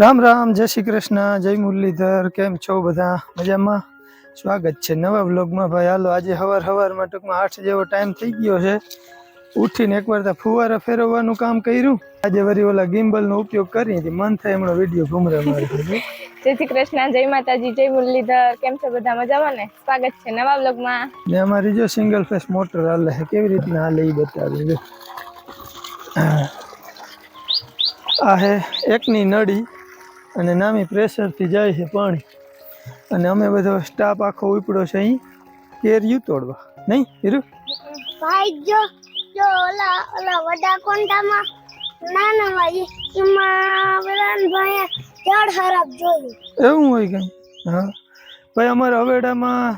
રામ રામ જય શ્રી કૃષ્ણ જય મુરલીધર કેમ છો બધા? મજામાં? સ્વાગત છે નવા વ્લોગમાં ભાઈ. હાલો આજે હવાર હવારમાં ટૂંકમાં આઠ જેવો ટાઈમ થઈ ગયો છે. ઉઠીને એકવાર ત્યાં ફુવારા ફેરવવાનું કામ કર્યું. આજે વરી ઓલા ગિમ્બલનો ઉપયોગ કરી હતી. મન થાય એમનો વીડિયો ઘૂમરે મારે જય શ્રી કૃષ્ણ જય માતાજી જય મુરલીધર. કેમ છો બધા? મજામાં ને? સ્વાગત છે નવા વ્લોગમાં. ને અમારી જો સિંગલ ફેસ મોટર હાલે છે. કેવી રીતના હાલે એ બતાવી આ હે એકની નળી. અને નામી પ્રેશરથી જાય છે પાણી. અને અમે બધો સ્ટાફ આખો ઉપડો છે અહીં. કેરિયું તોડવા. નહીં હીરું? ભાઈ જો જો ઓલા ઓલા વડા કોંડામાં નાના ભાઈ એમાં વરાન ભાઈ જળ હરપ જોયું. એવું હોય કઈ હા. ભાઈ અમારા હવેડામાં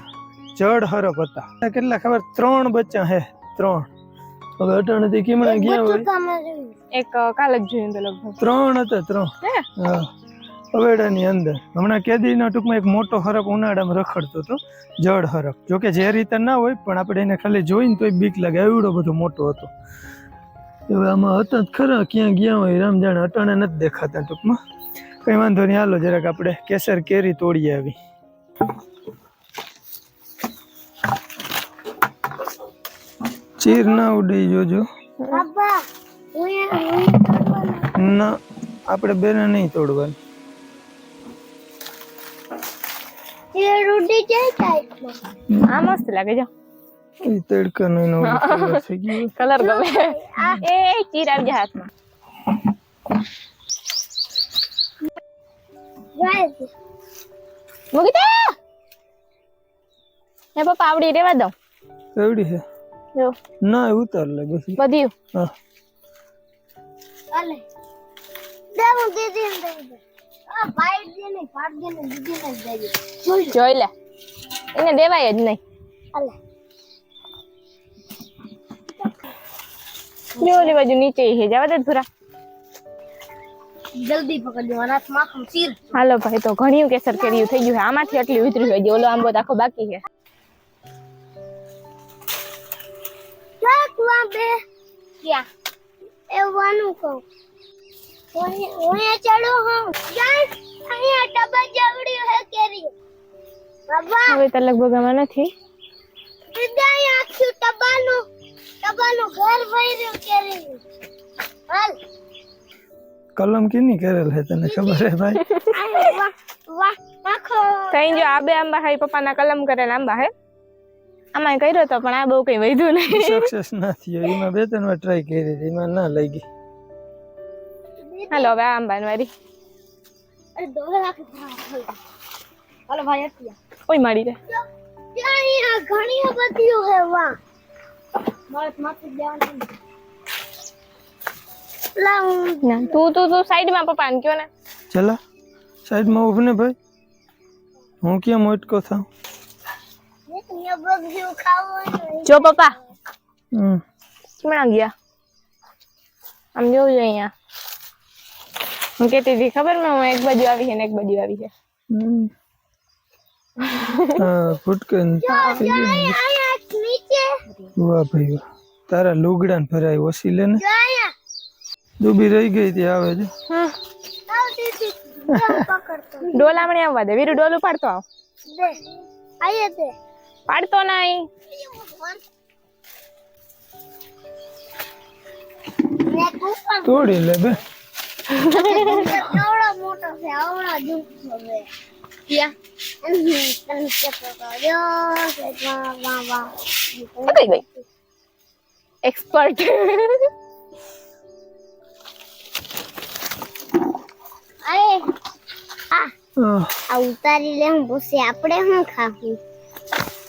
જડ હરફ હતા. કેટલા ખબર? ત્રણ બચ્ચા હે ત્રણ. હવે અટાણેથી કિમણા ગયા હોય. એક કાલે જ જોયું લગભગ. ત્રણ હતા ત્રણ. હે? હા હવેડાની અંદર. હમણાં કેદીના ટૂંકમાં એક મોટો હરક ઉનાળામાં રખડતો હતો જળ હરક. જોકે જે રીતે ના હોય પણ આપણે એને ખાલી જોઈને તોય બીક લાગે. એવડો બધો મોટો હતો. હવે આમાં હતા જ ખરા ક્યાં ગયા હોય રામ જાણે અટાણે નથી દેખાતા ટૂંકમાં. કંઈ વાંધો નહીં હાલો જરાક આપણે કેસર કેરી તોડી આવી. ચીર ના ઉડી જોજો. ના આપણે બેને નહીં તોડવાની. રૂડી જાય ટાઈપમાં આ મસ્ત લાગે જો. એ તડકા નો નો કલર ગમે એ ચીરા જ હાથમાં. મૂકી દે હે પપ્પા આવડી રેવા દઉં એવડી છે જો. ના ઉતાર લે બસ બધી હા. હાલે દે હું દઈ દઉં. આ ભાઈ દે ને પાડ દે ને દીદી ને દઈ દઉં. જોઈ લો. એને દેવાય જ નહીં. જો ઓલી બાજુ નીચે છે જવા દે ધુરા જલ્દી પકડજો અનાથ માખણ ચીર હાલો ભાઈ તો ઘણી કેસર કેરીયું થઈ ગયું છે. આમાંથી આટલી ઉતરી હોય ઓલો આંબો તો આખો બાકી છે. વા બે ક્યાં? એવાનું કહું. હું ચડો હું. અહીંયા ટબા જવડ્યું હે કેરી હવે તો લગભગ આમાં નથી. સીધા અહીંયા આખું ટબાનું ટબાનું ઘર ભર્યું કેરી. હાલ. કલમ કેની કરેલ હે તને ખબર હે ભાઈ? કઈ જો આ બે આંબા હાઈ પપ્પાના કલમ કરેલા આંબા હે. આમાં કર્યો તો પણ આ બહુ કઈ વધ્યું નહીં. સક્સેસ ના થયો એમાં બે ત્રણ વાર ટ્રાય કરી હતી એમાં ના લઈ ગઈ. હાલો હવે આ આંબા વારી અરે દોરે રાખી હાલો ભાઈ અત્યા ઓય મારી રે. અહીંયા ઘણી બધી હે વાહ. મારે માથે જવાનું ના તું તું તું સાઈડમાં પપ્પાને કયો ને. ચલા સાઈડમાં ઉભને ભાઈ. હું ક્યાં મોટકો થાઉં? જો પપ્પા. હમ. ક્યાં ગયા. આમ જોવું જોઈએ અહીંયા. હું કેતી હતી ખબર ને હું એક બાજુ આવી છે ને એક બાજુ આવી છે. હમ. હા ફૂટકન થઈ ગયું ને. અહીંયા એક નીચે વાહ ભાઈ વાહ તારા લુગડાને ભરાય ઓછી લે ને જો અહીંયા ડૂબી રહી ગઈ ત્યાં આવે છે હા આવતી હતી જામ પકડતો ડોલામણી આવવા દે વીરુ ડોલું પાડતો આવ દે આયે દે પાડતો નહીં ને કુકર તોડી લે બે કેવડો મોટો છે આવડા દુઃખ છે કઈ ગઈ એક્સપર્ટ અરે આ ઉતારી લે હું પછી આપણે શું ખાવું?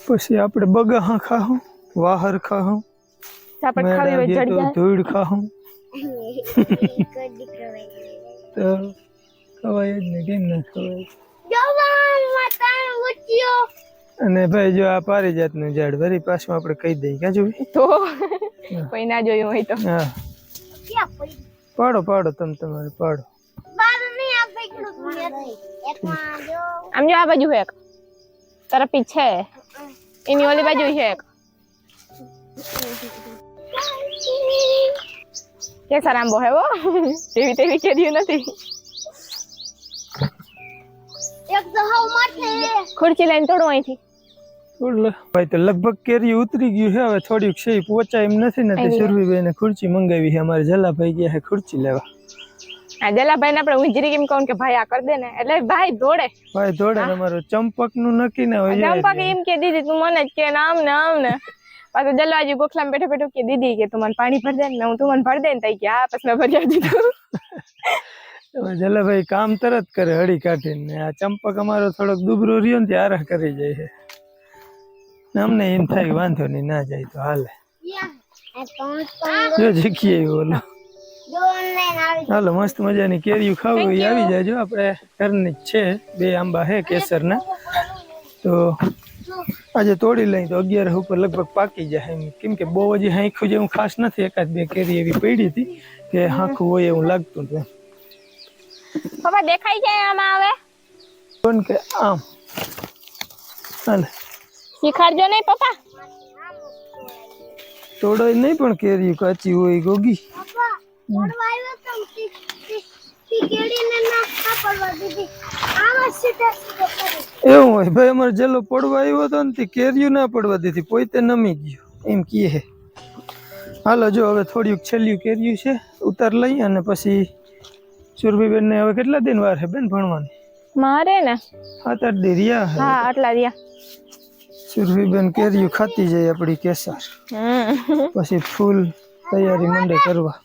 પછી આપણે બગા હા ખાહું વાહર ખાહું ઝાપટ ખાવી હોય જડી જાય ધૂળ ખાહું. કોઈ દીકરો તો ખવાય જ નહીં કેમ ના ખવાય? અને ભાઈ જો આ પારિજાતનું ઝાડ વરી પાછું આપણે કહી દઈએ. ક્યાં તો કોઈ ના જોયું હોય તો. હા. પડી? પાડો તમે તમારે પાડો. બાર નહીં આ પકડું એકમાં જો. આમ જો આ બાજુ એક તારા છે. એની ઓલી બાજુ છે એક કેસર આંબો હે વો એવી તેવી કેરીઓ નથી. ખુરચી લઈને તોડો અહીંથી. ભાઈ તો લગભગ કેરી ઉતરી ગયું છે હવે થોડીક છે પોચા પહોંચાય એમ નથી ને તે આવી. સુરભીભાઈને ખુરચી મંગાવી છે અમારે જલાભાઈ ગયા છે ખુરચી લેવા. આ જલાભાઈ ને આપણે ઉંજરી કેમ કહું કે ભાઈ આ કરી દે ને. એટલે ભાઈ દોડે. ભાઈ દોડે ને અમારું ચંપકનું નક્કી ના હોય ચંપક એમ કે દીધી તું મને જ કે નામ આમ ને આમ ને. પાછું જલવાજી ગોખલા બેઠો બેઠો કે દીદી કે તું મને પાણી ભર દે ને હું તું મને ભર દે ને. તઈ કે આ પછી મેં ભર્યા દીધું. હવે જલાભાઈ કામ તરત કરે, હળી કાઢીને ને આ ચંપક અમારો થોડોક દુબરો રહ્યો ને તે આરા કરી જાય છે. ને અમને એમ થાય કે વાંધો નહીં, ના જાય તો હાલે. આ ત્રણ ત્રણ જો શીખીએ એવું ઓલો. જો ઓનલાઈન આવી હાલો, મસ્ત મજાની કેરીઓ ખાવું હોય એ આવી જાજો. આપણે ઘરની જ છે, બે આંબા છે કેસરના. તો આજે તોડી લઈ તો અગિયાર ઉપર લગભગ પાકી જાય એમ. કેમ કે બહુ હજી હાંખું જેવું ખાસ નથી. એકાદ બે કેરી એવી પડી હતી કે હાંખું હોય એવું લાગતું હતું. પપ્પા દેખાય છે આમાં હવે? કોણ કે? આમ. હાલે. શીખાડજો નહીં પપ્પા. તોડાય નહીં પણ કેરી કાચી હોય ગોગી. એવું હોય. ભાઈ અમારે જેલો પડવા આવ્યો હતો ને તે કેરીઓ ના પડવા દીધી. પોતે નમી ગયો. એમ કહે હાલો જો હવે થોડીક છેલ્લું કેરીયું છે ઉતાર લઈ અને પછી સુરભીબેન ને હવે કેટલા દિન વાર છે બેન ભણવાની? મારે ને. સાત આઠ દી રહ્યા હા આટલા રહ્યા સુરભીબેન કેરીયું ખાતી જાય આપણી કેસર. હમ. પછી ફૂલ તૈયારી મંડે કરવા.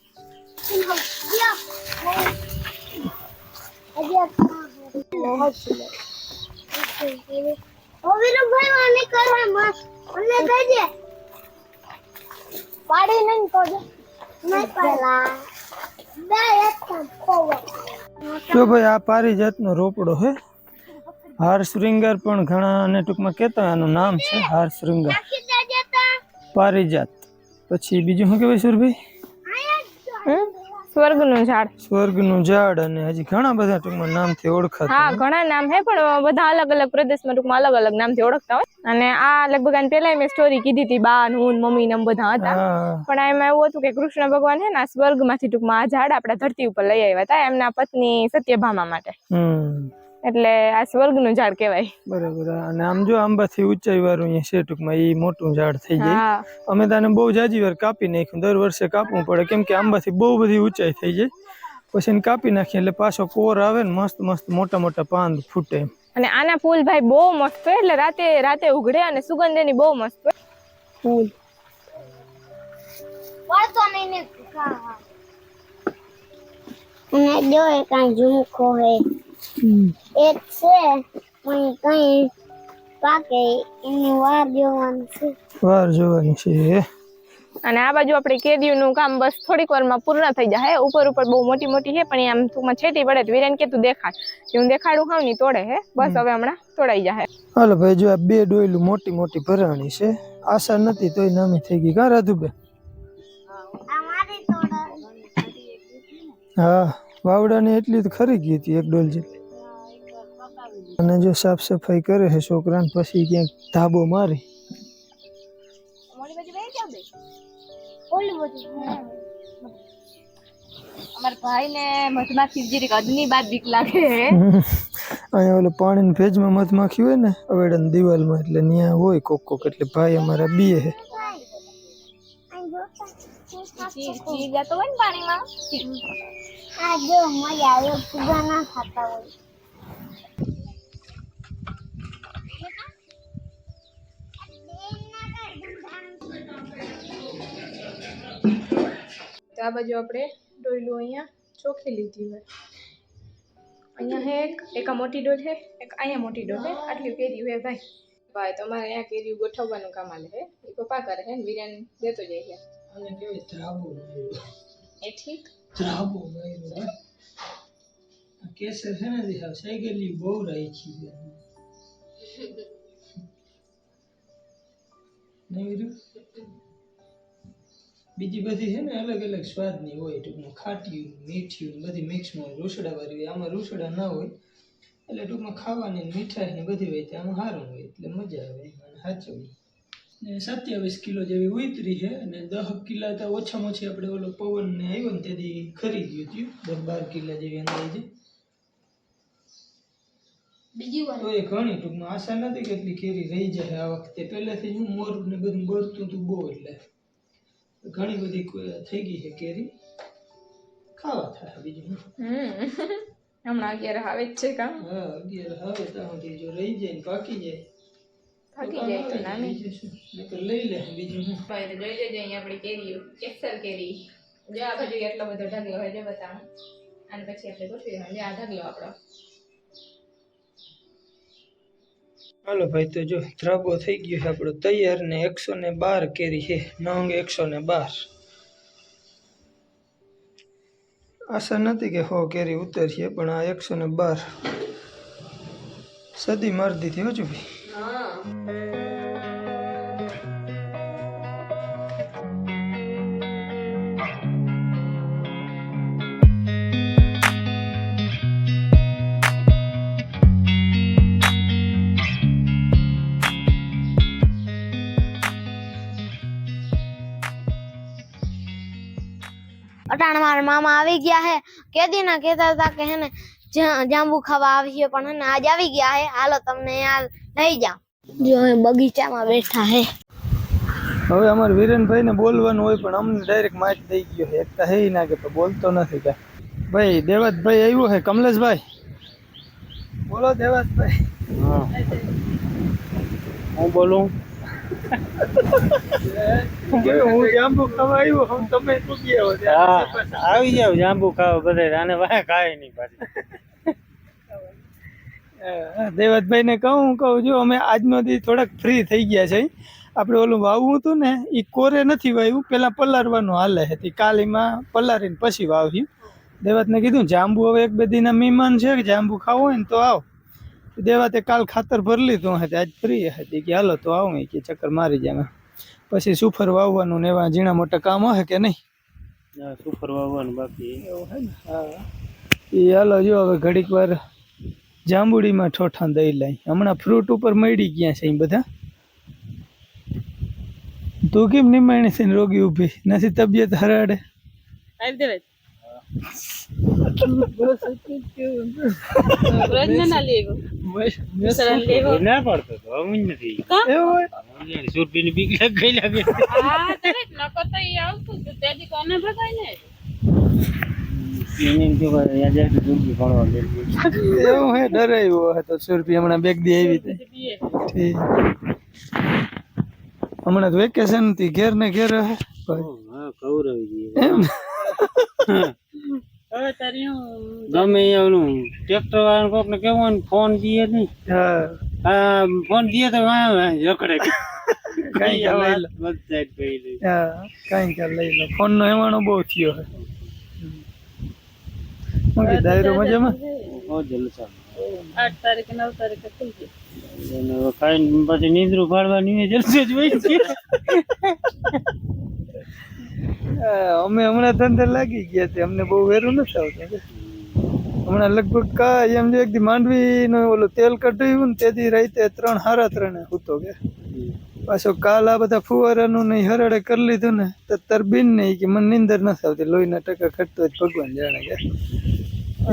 પાડી નહીં પડે નહીં ખોવા જો ભાઈ, આ પારિજાતનો રોપડો છે હાર શ્રીંગર પણ ઘણા અને ટૂંકમાં કહેતા આનું નામ છે હાર શ્રીંગર પારિજાત પછી બીજું શું કહેવાય સુરભાઈ? સ્વર્ગનું ઝાડ. સ્વર્ગનું ઝાડ અને હજી ઘણા બધા ટૂંકમાં નામથી ઓળખાતા હા ઘણા નામ હે પણ બધા અલગ અલગ પ્રદેશમાં ટૂંકમાં અલગ અલગ નામથી ઓળખતા હોય. અને આ લગભગ આને પહેલા મેં સ્ટોરી કીધી હતી બા હું મમ્મી ને બધા હતા. પણ એમાં એવું હતું કે કૃષ્ણ ભગવાન છે ને સ્વર્ગ સ્વર્ગમાંથી ટૂંકમાં આ ઝાડ આપણા ધરતી ઉપર લઈ આવ્યા હતા એમના પત્ની સત્યભામા માટે. હમ. એટલે આ સ્વર્ગનું ઝાડ કહેવાય. બરાબર. અને આમ જો આંબાથી ઊંચાઈ વાળું અહીંયા છે ટૂંકમાં એ મોટું ઝાડ થઈ જાય અમે તને બહુ જાજી વાર કાપી નાખ્યું. દર વર્ષે કાપવું પડે. કેમ કે આંબાથી બહુ બધી ઊંચાઈ થઈ જાય. પછી એને કાપી નાખીએ એટલે પાછો કોર આવે ને મસ્ત મસ્ત મોટા મોટા પાંદ ફૂટે અને આના ફૂલ ભાઈ બહુ મસ્ત હોય એટલે રાતે રાતે ઉઘડે અને સુગંધ એની બહુ મસ્ત હોય. ફૂલ. અને જો એ કાંઈ ઝુમખો હે એક છે પણ કઈ પાકે એની વાર જોવાનું છે. વાર જોવાની છે. અને આ બાજુ આપણે કેદીઓનું કામ બસ થોડીક વારમાં પૂર્ણ થઈ જાય. ઉપર ઉપર બહુ મોટી મોટી છે પણ આમ ટૂંકમાં છેટી પડે તો વિરાન કે તું દેખાડ. હું દેખાડું ખાવની તોડે હે. બસ હવે હમણાં તોડાઈ જાય. હાલો ભાઈ જો આ બે ડોયલું મોટી મોટી ભરાણી છે આશા નથી તોય નામી થઈ ગઈ. કા રાધુબેન? આ હા. વાવડાની એટલી તો ખરી ગઈ હતી એક ડોલ જેટલી. અને જો સાફ સફાઈ કરે છે છોકરાને પછી ક્યાંક ધાબો મારી. અમારા ભાઈ મધમાખી જીરીક અદની બાદ બીક લાગે અહીંયા ઓલું પાણીની ભેજમાં મધમાખી હોય ને અવેડાની દિવાલમાં એટલે ત્યાં હોય કોક કોક એટલે ભાઈ અમારા બીએ પાણીમાં. આ જો મજા આવે પૂજા ના થતા હોય તો આ બાજુ આપણે ડોયલું અહીંયા ચોખી લીધી હોય. અહીંયા હે એક એક આ મોટી ડોલ છે એક અહીંયા મોટી ડોલ છે આટલી કેરી હોય ભાઈ. ભાઈ, તમારે અહીંયા કેરી ગોઠવવાનું કામ આલે છે એ પપ્પા કરે છે ને વિરાન દેતો જાય છે બીજી બધી છે ને અલગ અલગ સ્વાદની હોય, ટૂંકમાં ખાટીયું મીઠિયું બધી મિક્સમાં હોય રૂસડા વાળી હોય. આમાં રૂસડા ના હોય, એટલે ટૂંકમાં ખાવાની મીઠાઈ ને બધી હોય તે આમાં સારું હોય, એટલે મજા આવે અને ને સત્યાવીસ કિલો જેવી ઉતરી છે અને દસ કિલા તો ઓછામાં ઓછી આપણે ઓલો પવન ને આવ્યો ને તેથી ખરીદ્યું હતું. દસ બાર કિલા જેવી અંદાજે બીજી વાર. તો એ ઘણી ટૂંકમાં આશા નથી કે એટલી કેરી રહી જાય આ વખતે. પહેલેથી હું મોર ને બધું બળતું હતું બહુ એટલે. ઘણી બધી થઈ ગઈ છે કેરી. ખાવા થાય બીજું હમણાં અગિયાર આવે જ છે કામ. હા અગિયાર હવે ત્યાં સુધી જો રહી જાય ને પાકી જાય. થાકી જાય તો નાની. લઈ લે બીજું ભાઈ તો જોઈ લેજો અહીંયા આપણી કેરી કેસર કેરી. જો આ બાજુ એટલો બધો ઢગલો હોય છે બતાવું અને પછી આપણે ગોઠવી દેવાનું. જે આ ઢગલો આપણો. હાલો ભાઈ તો જો ધ્રાબો થઈ ગયો છે આપણો તૈયાર ને એકસો ને બાર કેરી છે. નંગ એકસો ને બાર. આશા નથી કે હો કેરી ઉતરશે પણ આ એકસો ને બાર સદી મારી દીધી હજુ ભાઈ. અટાણ મારા મામા આવી ગયા હે. કેદી ના કેતા હતા કે હે ને જાંબુ ખાવા આવીએ પણ હે ને, આજ આવી ગયા હે. હાલો તમને યાર લઈ જાઓ. જો એ બગીચામાં બેઠા હે. હવે અમારે વિરેનભાઈ ને બોલવાનું હોય પણ અમને ડાયરેક્ટ માઇક દઈ ગયો છે. એકતા હે ના કે તો બોલતો નથી કે ભાઈ દેવાતભાઈ આવ્યો છે. કમલેશભાઈ. બોલો દેવાતભાઈ હું. બોલું? હું જાંબુ ખાવા આવ્યો હું તમે શું ગયા હો હા આવી જાવ જાંબુ ખાવા. બધા આને વાહ કાંઈ નહીં પાછી. દેવતભાઈ કહું કહું કહું જો અમે આજનો દી થોડાક ફ્રી થઈ ગયા છે. આપણે ઓલું વાવવું હતું ને એ કોરે નથી વાવ્યું પહેલાં પલારવાનું હાલે હતી. કાલીમાં પલારીને પછી વાવ્યું. દેવતને કીધું જાંબુ હવે એક બે દીના મહેમાન છે કે જાંબુ ખાવો હોય ને તો આવ. દેવાતે કાલ ખાતર ભરી લીધું હતી આજ ફ્રી હતી કે હાલો તો આવું. કે ચક્કર મારી જાય પછી સુફર વાવવાનું ને એવા ઝીણા મોટા કામ હશે કે નહીં? સુફર વાવવાનું બાકી. એવું હે ને? હા. એ હાલો જો હવે ઘડીક વાર જાંબુડીમાં ઠોઠા દઈ લઈ. હમણાં ફ્રૂટ ઉપર મળી ગયા છે એ બધા. તું કેમ નિમાણી છે ને રોગી ઊભી? નથી તબિયત હરાડે? કોઈ ના પડતો તો હવે જ નથી. એવું હોય? સુરભી ની બીક લાગ એવું હે ડરાવ્યો હે સુરભી હમણાં બેગ દી આવી હતી. હમણાં તો વેકેશનથી ઘેર ને ઘેર હે ભાઈ. હા કૌરવજી એમ? ગમે અહીંયા ટ્રેક્ટર વાળા કોક ને કેવું ને ફોન દીએ નહીં. ફોન દીએ તો જકડે. કઈ લઈ લો. કાંઈ લઈ લો. ફોન નો એવાનો બહુ થયો કે મજામાં? જલસા પછી નીંદરું પાડવાની હોય જલસે જ હોય છે. હા, અમે હમણાં ધંધે લાગી ગયા છે અમને બહુ વેરું નથી આવતું હમણાં લગભગ કા એમ જો એક દી માંડવી નું ઓલું તેલ કઢાયું ને તેથી રાતે ત્રણ હારા ત્રણે સૂતો કે. પાછો કાલ આ બધા ફુવારાનું ને હરડે હરાડે કરી લીધું ને તો તરબીન નહીં કે મને નીંદર નથી આવતી લોહીના ટકા ખટતો જ ભગવાન જાણે કે.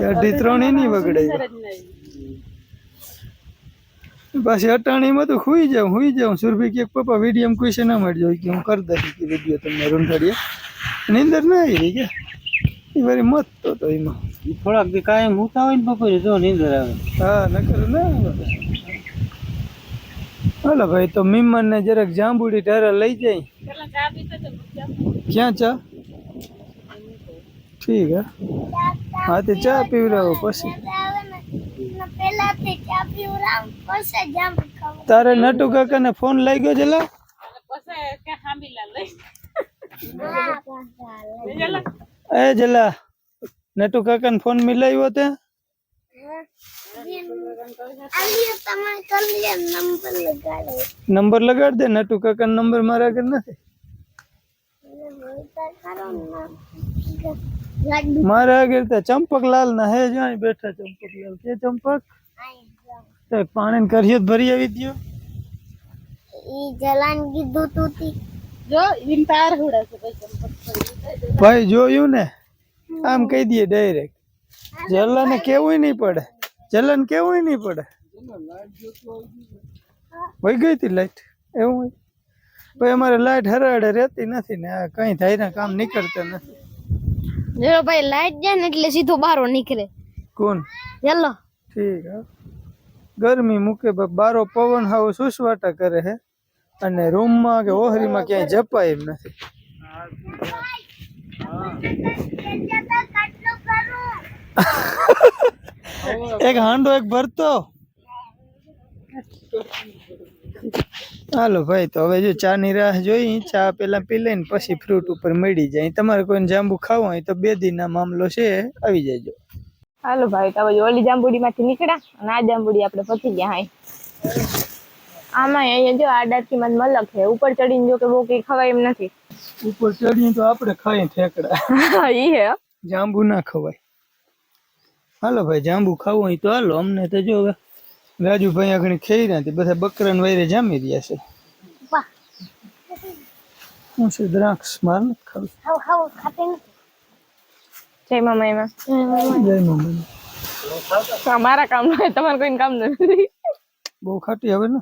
અઢી ત્રણ એની બગડે પાછી અટાણીમાં તો હુઈ જાઉં હુઈ જાઉં. સુરભી કે પપ્પા વીડિયો કોઈ ના મળજો કે હું કરી દઈશ કે વીડિયો તમને રૂંઢાડીએ નીંદર ના આવી રહી કે? એ વારી મત તો તો એમાં. થોડાક દી કાયમ હુતા હોય ને બપોરે જો નીંદર આવે. હા નકર ના. હાલો ભાઈ તો મીમાન ને જરાક જાંબુડી ઢારા લઈ જાય. ક્યાં ચા? ઠીક હે. હા તે ચા પીવડાવો પછી આવે ને પેલાથી ચા પીવડાવ પછી. જાંબુ ખાવું તારે નટુ કાકા ને ફોન લઈ ગયો જલા હા, પાછા એ જલા નટુ કાકા ને ફોન મિલાવ્યો તે આલિયો તમે કરી લે નંબર લગાડો નંબર લગાડ દે નટુ કાકા નંબર મારા આગળ નથી. લાડુ મારા આગળ તો ચંપકલાલ ના હે જ્યાં બેઠા બેઠા ચંપકલાલ કે ચંપક? પાણી ને કરીએ ભરી આવી દયો. ઈ જલાન કીધું તું તી. ભાઈ જોયું ને? આમ કહી દઈએ ડાયરેક્ટ જલન કેવું નહીં પડે. જલન કેવું નહીં પડે. વહી ગઈ હતી લાઈટ એવું ભાઈ અમારે લાઈટ હરાડે રહેતી નથી ને આ થાય ને કામ નીકળતા નથી. જો ભાઈ લાઈટ જાય ને એટલે સીધો બારો નીકળે. કોણ? ચાલો ઠીક હા. ગરમી મૂકે બારો પવન હાવ સુસવાટા કરે હે. અને રૂમમાં કે ઓહરીમાં ક્યાંય જપાય એમ નથી. એક હાંડો એક ભરતો. હાલો ભાઈ તો હવે જો ચા ની રાહ જોઈ ચા પેલા પી લઈને પછી ફ્રૂટ ઉપર મળી જાય. તમારે કોઈને જાંબુ ખાવું હોય તો બે દિનના મામલો છે આવી જાયજો હાલો ભાઈ તો હવે ઓલી જાંબુડી માંથી નીકળ્યા અને આ જાંબુડી આપણે પચી ગયા હાય આમાં અહીંયા જો આ ડાકી માં મલક છે ઉપર ચડીને જો કે બહુ કઈ ખવાય એમ નથી. ઉપર ચડીને તો આપણે ખાઈ ઠેકડા. ઈ હે. જાંબુ ના ખવાય. હાલો ભાઈ જાંબુ ખાવું હોય તો હાલો અમને તો જો હવે રાજુભાઈ આગળ ખેઈ નથી બધા બકરાને વૈરે જામી રહ્યા છે. હું છે દ્રાક્ષ માર નથી ખાવી ખાવ ખાવ ખાતે નથી. જય મામા એમાં. જય મામા. મારા કામનું તમારે કોઈ કામ નથી બહુ ખાટી હવે ને?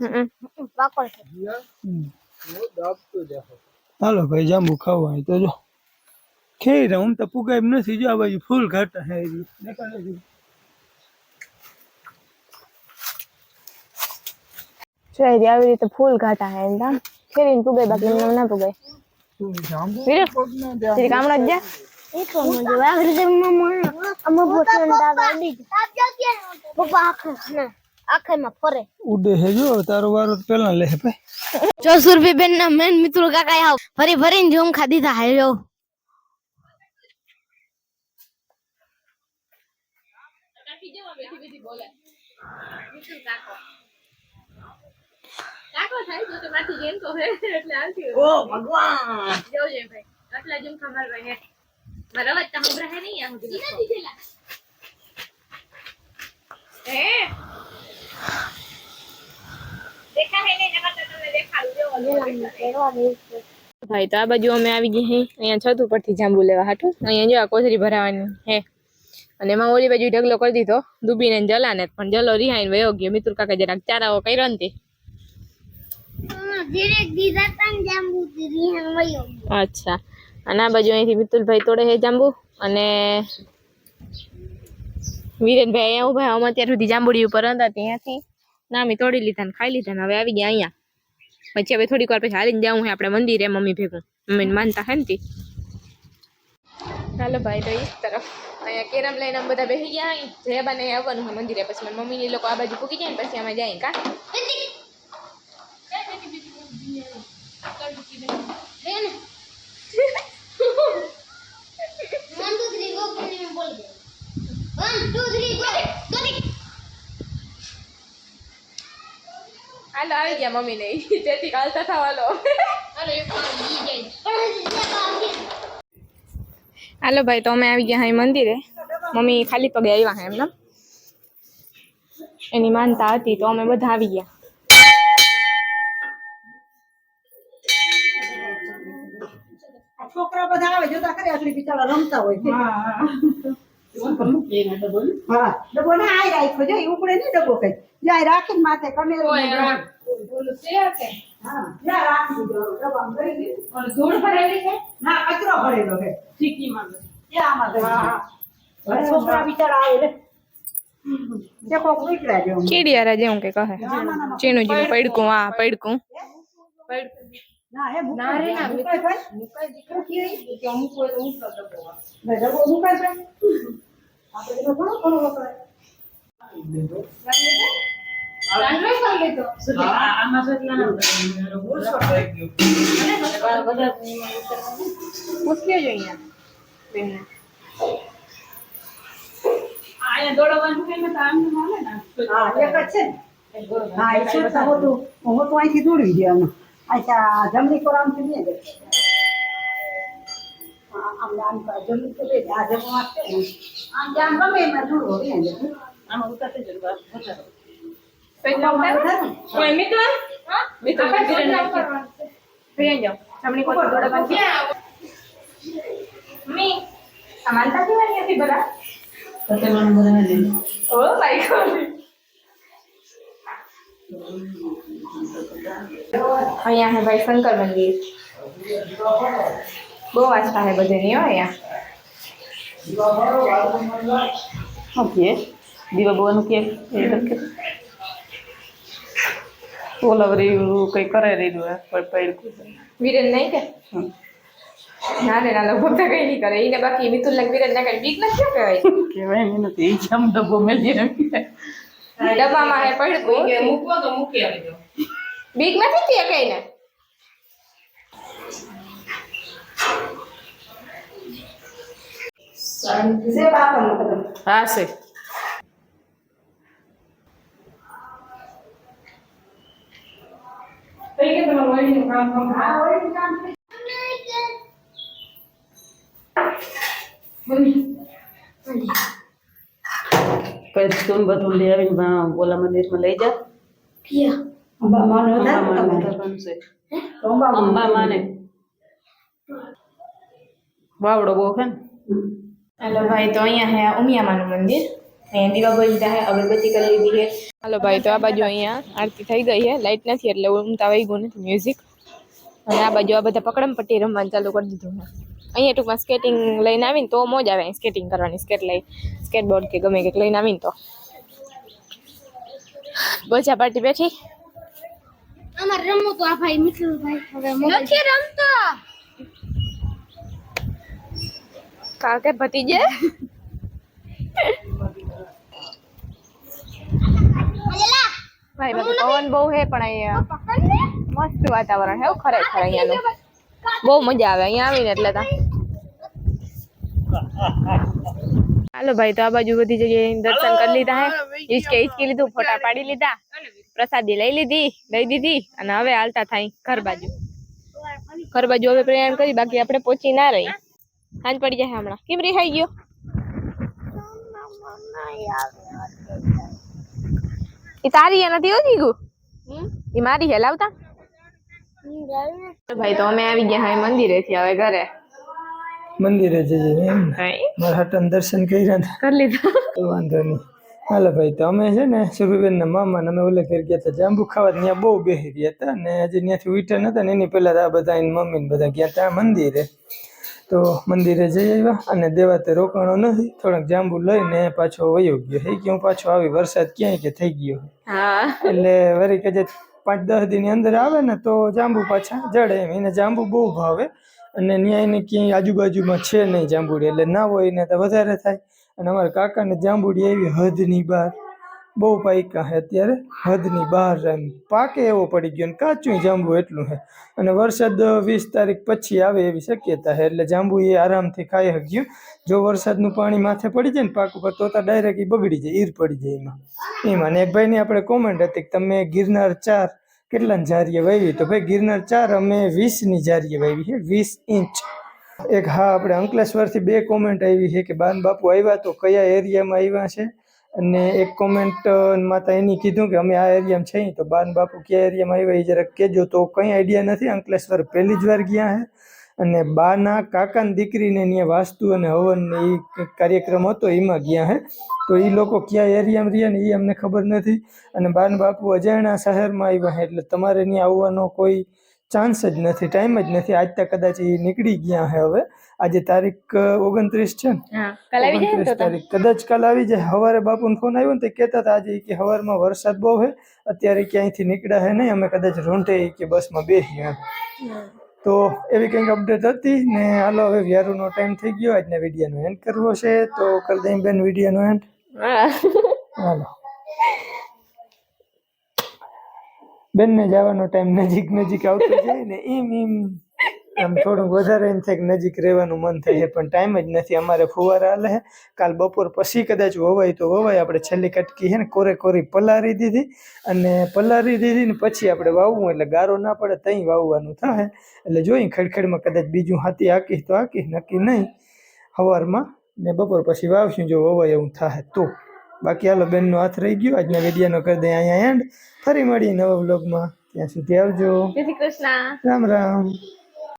હાલો ભાઈ જાંબુ ખાવા તો જો. ખેઈ રહ્યા હું તો પુગાય નથી જો આ બાજુ ફૂલ ઘાટા હે શાયરી આવી રીતે ફૂલ ઘાટા હે એમ તામ ખેરીને પુગાય બાકી એમને ના પુગાય. શ્રી જાંબુ વીરો પગ ના તો હે ભાઈ. ના. જો તો આ બાજુ અમે આવી ગયા હે. અહીંયા છત ઉપરથી જાંબુ લેવા હાટું. અહીંયા જો આ કોથરી ભરાવાની હે. અને એમાં ઓલી બાજુ ઢગલો કરી દીધો. ડૂબીને ને જલાને પણ જલો રિહાઈને વયો ગયો. મિત્ર કાકા જરાક ચારાઓ કર્યો ને તે ધીરે ધીરે તન જાંબુ ધીરે વયો અચ્છા. અને આ બાજુ અહીંથી મિતુલભાઈ તોડે છે જાંબુ. અને વિરેનભાઈ અહીંયા ઊભા અમે અત્યાર સુધી જાંબુડી ઉપર હતા ત્યાંથી. નામી તોડી લીધા ને ખાઈ લીધા ને હવે આવી ગયા અહીંયા. પછી હવે થોડીક વાર પછી હાલીને જાઉં છે આપણે મંદિરે મમ્મી ભેગું. મમ્મીને માનતા હે ને હાલો ભાઈ તો એ તરફ. અહીંયા કેરમ લઈને અમે બધા બેસી ગયા. જયાબાને આવવાનું મંદિરે. પછી મમ્મીની લોકો આ બાજુ પૂકી જાય ને પછી અમે જાય કા? હાલો, આવી ગયા મમ્મી ને તેથી કાલતા થવાલો હાલો ભાઈ, તો અમે આવી ગયા અહીં મંદિરે. મમ્મી ખાલી પગે આવ્યા હે એમને. એની માનતા હતી, તો અમે બધા આવી ગયા. છોકરા બધા આવે જોતા ખરી આટલી બિચારા રમતા હોય છે. હા ડબ્બો ના આય રાખ્યો. જો ઈ ઉપડે નહીં ડબ્બો કઈ. જાય રાખીને માથે કનેરો ને જાય. હા જ્યાં રાખી દીધો. ડબ્બામાં ભરી દીધું. ના કચરો ભરેલો છે. ત્યાં આમાં ભરી દીધું. હવે છોકરા બિચારા આવે લે. તે કોક નીકળ્યા જેવું. કીડિયારા જેવું કે કહે. ચીનું જીનું પડકું. આ પડકું. ના હે મુકાય ભાઈ. મુકાય ભાઈ. ને ડબ્બો મુકાય ભાઈ. આપણે એનો ઘણો ઘણો વપરાય. મુશ્કેલ જો અહીંયા બેનને. હા એક જ છે ને હા એ શું તો હોતું હું તો અહીંથી દોડી દેવાનું અચ્છા જમણી કોર આમથી નહીં જાય. હા, આમ આમ તો જમણી તો બે આ જમણો હાથ છે ને પહેલા અહીંયા હે ભાઈ શંકર મંદિર. બહુ આસ્થા હે બધાની હો અહીંયા. ઓકે દીવા બોવાનું કે? એ રીતે ઓલવરી કંઈ કરે રહ્યું હે કોઈ પડ્યું વિરેન નહીં કે? ના રે ના લગભગ તો કઈ નહીં કરે. એને બાકી મિતુલ ને વિરેન ના કઈ બીક નથી કહેવાય? કહેવાય? ને નથી એ જમ ડબ્બો મેલી ડબ્બામાં હે પડ્યું મૂકવા તો મૂકી આવજો બીક નથી તે કઈ ને છે બાપા હા છે પછી તું બધું લઈ આવીને ભા- ઓલા મંદિરમાં લઈ જા વાવડો બહુ છે હાલો ભાઈ તો અહીંયા હે ઉમિયામાનું મંદિર. અહીંયા દીવા બળીતા હે અગરબત્તી કરી લીધી હે. હાલો ભાઈ તો આ બાજુ અહીંયા આરતી થઈ ગઈ હે. લાઈટ નથી એટલે ઉમતા વહી ગયું નથી મ્યુઝિક અને આ બાજુ આ બધા પકડમ પટ્ટી રમવાનું ચાલુ કરી દીધું અહીંયા ટૂંકમાં સ્કેટિંગ લઈને આવીને તો મોજ આવે. સ્કેટિંગ કરવાની સ્કેટ લઈ સ્કેટબોર્ડ કે ગમે કંઈક લઈને આવીને તો. બચા પાર્ટી બેઠી? અમારે રમવું તો આ ભાઈ મિત્રભાઈ હવે નથી રમતો. કા કે ભતીજે? ભાઈ બાકી પવન બહુ હે પણ અહીંયા મસ્ત વાતાવરણ હે હો, ખરેખર અહીંયાનું. બહુ મજા આવે અહીંયા આવીને એટલે તા. હાલો ભાઈ તો આ બાજુ બધી જગ્યાએ દર્શન કરી લીધા હે. હિચકે હિચકી લીધું ફોટા પાડી લીધા. પ્રસાદી લઈ લીધી લઈ દીધી અને હવે હાલતા થાય ઘર બાજુ. ઘર બાજુ હવે પ્રયાણ કરી બાકી આપણે પહોંચી ના રહી. સાંજ પડી જાય હમણાં. કેમ રિહાઈ ગયો? એ તારી એ નથી હોતી ગયું એ મારી હે લાવતા? ભાઈ તો અમે આવી ગયા હવે મંદિરેથી હવે ઘરે. મંદિરે જઈએ એમ મારા દર્શન કર્યા કરી લીધા. વાંધો નહીં. હાલો ભાઈ તો અમે છે ને સુરુબેન ના મામા ને અમે ઓલે ઘેર ગયા હતા જાંબુ ખાવા ત્યાં બહુ બેહી રહ્યા હતા ને હજી ત્યાંથી ઉઠ્યા નતા ને એની પહેલા આ બધા એની મમ્મી ને બધા ગયા હતા મંદિરે. તો મંદિરે જઈ આવ્યા અને દેવા તે રોકાણો નથી થોડાક જાંબુ લઈને પાછો વયો ગયો. હે કે હું પાછો આવી વરસાદ ક્યાંય કે થઈ ગયો. હા. એટલે વરી કે જે પાંચ દસ દિન અંદર આવે ને તો જાંબુ પાછા જડે એમ. એને જાંબુ બહુ ભાવે અને ન્યાય એને ક્યાંય આજુબાજુમાં છે નહીં જાંબુડી. એટલે ના હોય ને તો વધારે થાય. અને અમારા કાકાને જાંબુડી આવી હદની બહાર. બહુ પાયકા છે અત્યારે, હદની બહાર એમ. પાકે એવો પડી ગયો ને કાચું જાંબુ એટલું છે અને વરસાદ વીસ તારીખ પછી આવે એવી શક્યતા છે એટલે જાંબુ એ આરામથી ખાઈ શક્યું જો વરસાદનું પાણી માથે પડી જાય ને પાક ઉપર, તો ડાયરેક્ટ એ બગડી જાય, ઈર પડી જાય એમાં. એમાં ને એક ભાઈની આપણે કોમેન્ટ હતી કે તમે ગિરનાર ચાર કેટલાની જારીએ વાવી તો ભાઈ ગિરનાર ચાર અમે વીસની જારીએ વાવી છે વીસ ઇંચ. એક હા, આપણે અંકલેશ્વરથી બે કોમેન્ટ આવી છે કે બાન બાપુ આવ્યા તો કયા એરિયામાં આવ્યા છે? અને એક કોમેન્ટ માતા એની કીધું કે અમે આ એરિયામાં છીએ તો બાન બાપુ કયા એરિયામાં આવ્યા એ જરાક કહેજો. તો કંઈ આઈડિયા નથી, અંકલેશ્વર પહેલી જ વાર ગયા છે. અને બાના કાકાની દીકરીને ત્યાં વાસ્તુ અને હવન એ કાર્યક્રમ હતો, એમાં ગયા હે તો એ લોકો કયા એરિયામાં રહ્યા ને એ અમને ખબર નથી. અને બાન બાપુ અજાણ્યા શહેરમાં આવ્યા હે એટલે તમારે ત્યાં આવવાનો કોઈ ચાન્સ જ નથી ટાઈમ જ નથી. આજ ત્યાં કદાચ એ નીકળી ગયા છે હવે. આજે તારીખ ઓગણત્રીસ છે ને? હા ઓગણત્રીસ તારીખ. કદાચ કાલ આવી જાય. સવારે બાપુને ફોન આવ્યો ને તે કહેતા હતા આજે કે સવારમાં વરસાદ બહુ છે અત્યારે ક્યાંયથી નીકળ્યા છે નહીં. અમે કદાચ રોંઢે કે બસમાં બેસીએ તો એવી કંઈક અપડેટ હતી ને હાલો હવે વ્યારુનો ટાઈમ થઈ ગયો. આજના વિડીયોનો એન્ડ કરવો છે. તો કરી દઈએ બેન વિડીયોનો એન્ડ હાલો. બેનને જવાનો ટાઈમ નજીક નજીક આવતો જાય ને એમ એમ. આમ થોડુંક વધારે એમ થાય કે નજીક રહેવાનું મન થાય છે, પણ ટાઈમ જ નથી. અમારે ફુવારા હાલે છે. કાલ બપોર પછી કદાચ વવાય તો વવાય. આપણે છેલ્લી કટકી છે ને કોરે કોરી પલારી દીધી અને પલારી દીધી ને પછી આપણે વાવવું એટલે ગારો ના પડે તઈ વાવવાનું થાય. એટલે જોઈ ખડખડમાં કદાચ બીજું હાથી હાકીશ તો હાકીશ, નક્કી નહીં. સવારમાં ને બપોર પછી વાવશું, જો વવાય એવું થાય તો. બાકી હાલો બેનનો હાથ રહી ગયો. આજના વિડીયોનો કરી દઈએ અહીંયા એન્ડ ફરી મળીએ નવા વ્લોગમાં ત્યાં સુધી આવજો. શ્રી કૃષ્ણ. રામ રામ.